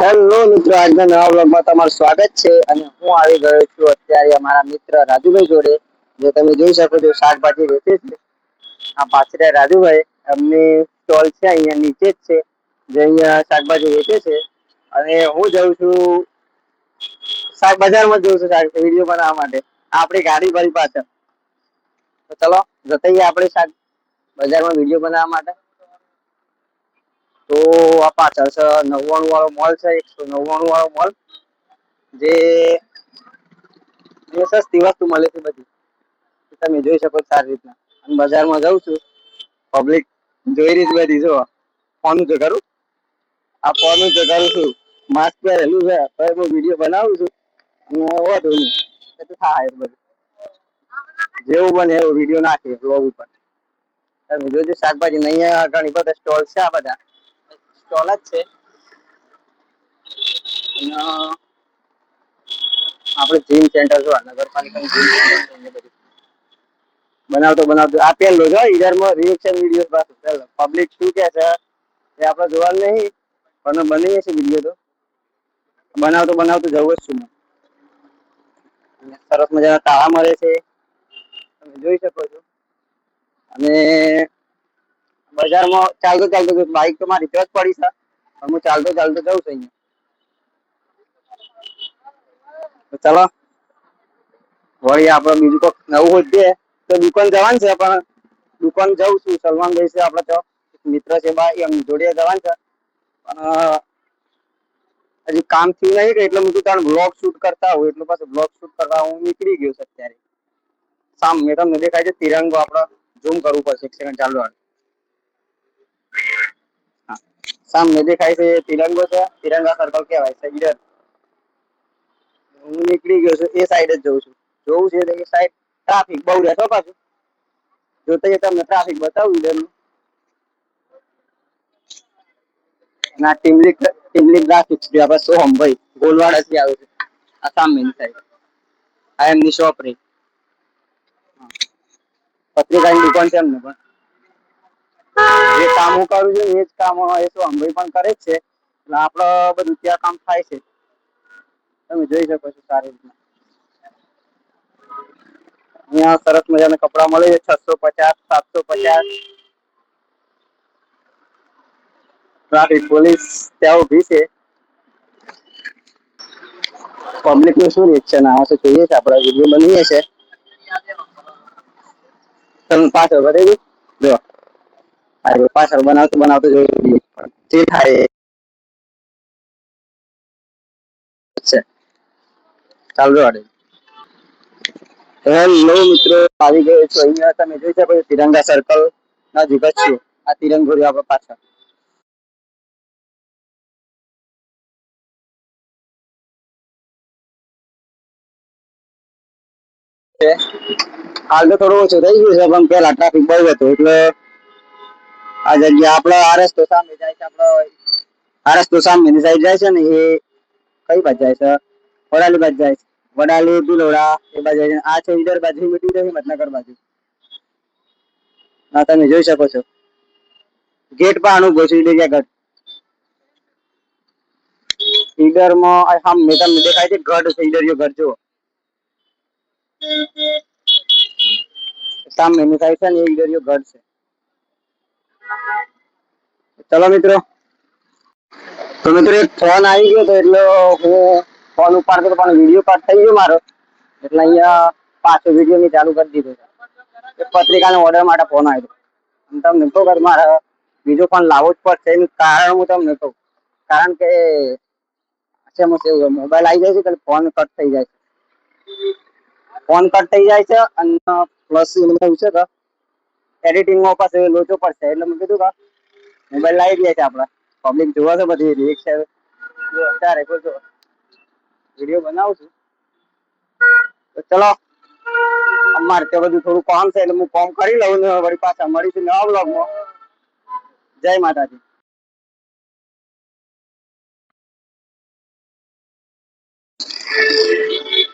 Hello મિત્રો, આજના નવા બ્લોગમાં તમારું સ્વાગત છે અને હું આવી ગયો છું અત્યારે અમારા મિત્ર રાજુભાઈ જોડે. જે તમે જોઈ શકો છો, શાકભાજી વેચે છે. આ પાછળ રાજુભાઈ, એમની સ્ટોલ છે, અહીંયા નીચે જ છે, જે અહીંયા શાકભાજી વેચે છે. અને હું જઉં છું શાક બજારમાં જઉં છું, શાક વીડિયો બનાવવા માટે. આપણી ગાડી ભરી પાછળ. તો ચલો, જતાઈએ આપણે શાક બજારમાં વીડિયો બનાવવા માટે. તો આ પાછળ છે, નવ્વાણું વાળો મોલ છે, એકસો નવ્વાણું વાળો મોલ જે જે સસ્તી વસ્તુ મળે છે બધી. તમે જોઈ શકો સારી રીતના. અને બજારમાં જાઉં છું. પબ્લિક જોઈ રહી બધી જો ફોન છે કરું. આ ફોન છે કરું છું. માસ્ક પહેરેલું છે. તો હું વીડિયો બનાવું છું. અને વધુ નહીં. એ થાય બધું. જેવું બને એવું વીડિયો નાખીએ બ્લોગ ઉપર તમે જોજો, શાકભાજી નહીં ઘણી બધા સ્ટોલ છે આ બધા. સ્ટોલ જ છે. આપણે જીમ સેન્ટર જો નગરપાલિકાનું જીમ સેન્ટર છે બનાવતો બનાવતો. આ પેલો જો ઈધરમાં રિએક્શન વીડિયો પાસે ચાલો પબ્લિક શું કહે છે, એ આપણે જોવાનું નહીં, પણ બની છે વીડિયો તો. બનાવતો બનાવતો જવું જ છું સરસ મજાના તાળા મળે છે. તમે જોઈ શકો છો. અને બજારમાં ચાલતો ચાલતો બાઈક તો મારી ત્યાં જ પડી છે. પણ હું ચાલતો ચાલતો જઉં છું અહીંયા. તો ચલો. વળી આપણે બીજું કોઈક નવું હોઈએ તો દુકાન જવાનું છે, પણ દુકાન જઉં છું. સલમાન ભાઈ છે, આપણે તો એક મિત્ર છે, બા એમ જોડે જવાનું છે. પણ હજી કામ થયું નહીં કે એટલે હું તાણ બ્લોગ શૂટ કરતા હોય એટલે પાછું બ્લોગ શૂટ કરવા હું નીકળી ગયો છું અત્યારે. સામે તમને દેખાય છે, તિરંગો આપણે ઝૂમ કરવું પડશે. એક સેકન્ડ ચાલુ રાખ. હા સામે દેખાય છે તિરંગો છે. તિરંગા સર્કલ કહેવાય છે, ઈડર. હું નીકળી ગયો છું એ સાઈડ જ જઉં છું. જોવું છે એ સાઈડ ટ્રાફિક બહુ રહેતો પાછું. જતા તમને ટ્રાફિક બતાવું ઈડરનું ના ટીમલી ટીમલી ગ્રાફિક્સ જે આપણે સોહમ ભાઈ ગોલવાડાથી આવે છે. આ સામેની સાઈડ આ એમની શોપ રહી. પત્રિકાની દુકાન છે એમને પણ. જે કામ હું કરું છું એ જ કામ એ તો ભાઈ પણ કરે છે. એટલે આપણે બધું ત્યાં કામ થાય છે. તમે જોઈ શકો છો સારી રીતે. અહીંયા સરસ મજાના કપડા મળે છે, છસો પચાસ, સાતસો પચાસ. ટ્રાફિક પોલીસ ત્યાં ઊભી છે. પબ્લિકનું શું રિએક્શન આવે છે જોઈએ છે, આપડે વીડિયો બનીએ છે. તમે પાછળ બતાવી જો પાછળ બનાવતો બનાવતો જોઈએ જે થાય મિત્રો, આવી ગયો અહીંયા તમે જોઈ તિરંગા સર્કલ તિરંગો રહ્યો પાછળ. હાલ તો થોડું ઓછું થઈ ગયું છે, પણ પેલા ટ્રાફિક બહુ હતું, એટલે આ જગ્યા આપણે આ રસ્તો સામે જાય છે આપણો આ રસ્તો સામેની સાઈડ જાય છે ને, એ કઈ બાજુ જાય છે? વડાલી બાજુ જાય છે. વડાલી, ભિલોડા એ બાજુ જાય છે. આ છે ઈડર બાજુ મીઠી રહી મતનગર બાજુ. હા તમે જોઈ શકો છો. ગેટ પર અનુભવ છે ઈડરિયા ગઢ. ઈડરમાં આ સામે તમને દેખાય છે, ગઢ છે ઈડરિયો ગઢ, જુઓ. સામેની સાઈડ છે ને, એ ઈડરિયો ગઢ છે. ચલો મિત્રો. તો મિત્રો, એક ફોન આવી ગયો તો એટલે હું ફોન ઉપાડતો પણ વીડિયો કટ થઈ ગયો મારો. એટલે અહીંયા પાછો વીડિયો મેં ચાલુ કરી દીધો છે. એક પત્રિકાના ઓર્ડર માટે ફોન આવ્યો હું તમને કહું કે મારે બીજો ફોન લાવવો જ પડશે. એનું કારણ હું તમને કહું. કારણ કે શેમાં એવું મોબાઈલ આવી જાય છે એટલે ફોન કટ થઈ જાય છે. ફોન કટ થઈ જાય છે અને પ્લસ એમાં એવું છે કે એડિટિંગમાં પાછું લોચો પડશે. એટલે મેં કીધું કે મોબાઈલ લાવી દે છે આપડા પબ્લિક જોવા છે બધી રિએક્શન જો અત્યારે કોઈ જો વીડિયો બનાવું છું. તો ચલો, અમારે તે બધું થોડું કામ છે, એટલે હું કામ કરી લઉં ને વળી પાછા મળીશું નવા બ્લોગમાં જય માતાજી.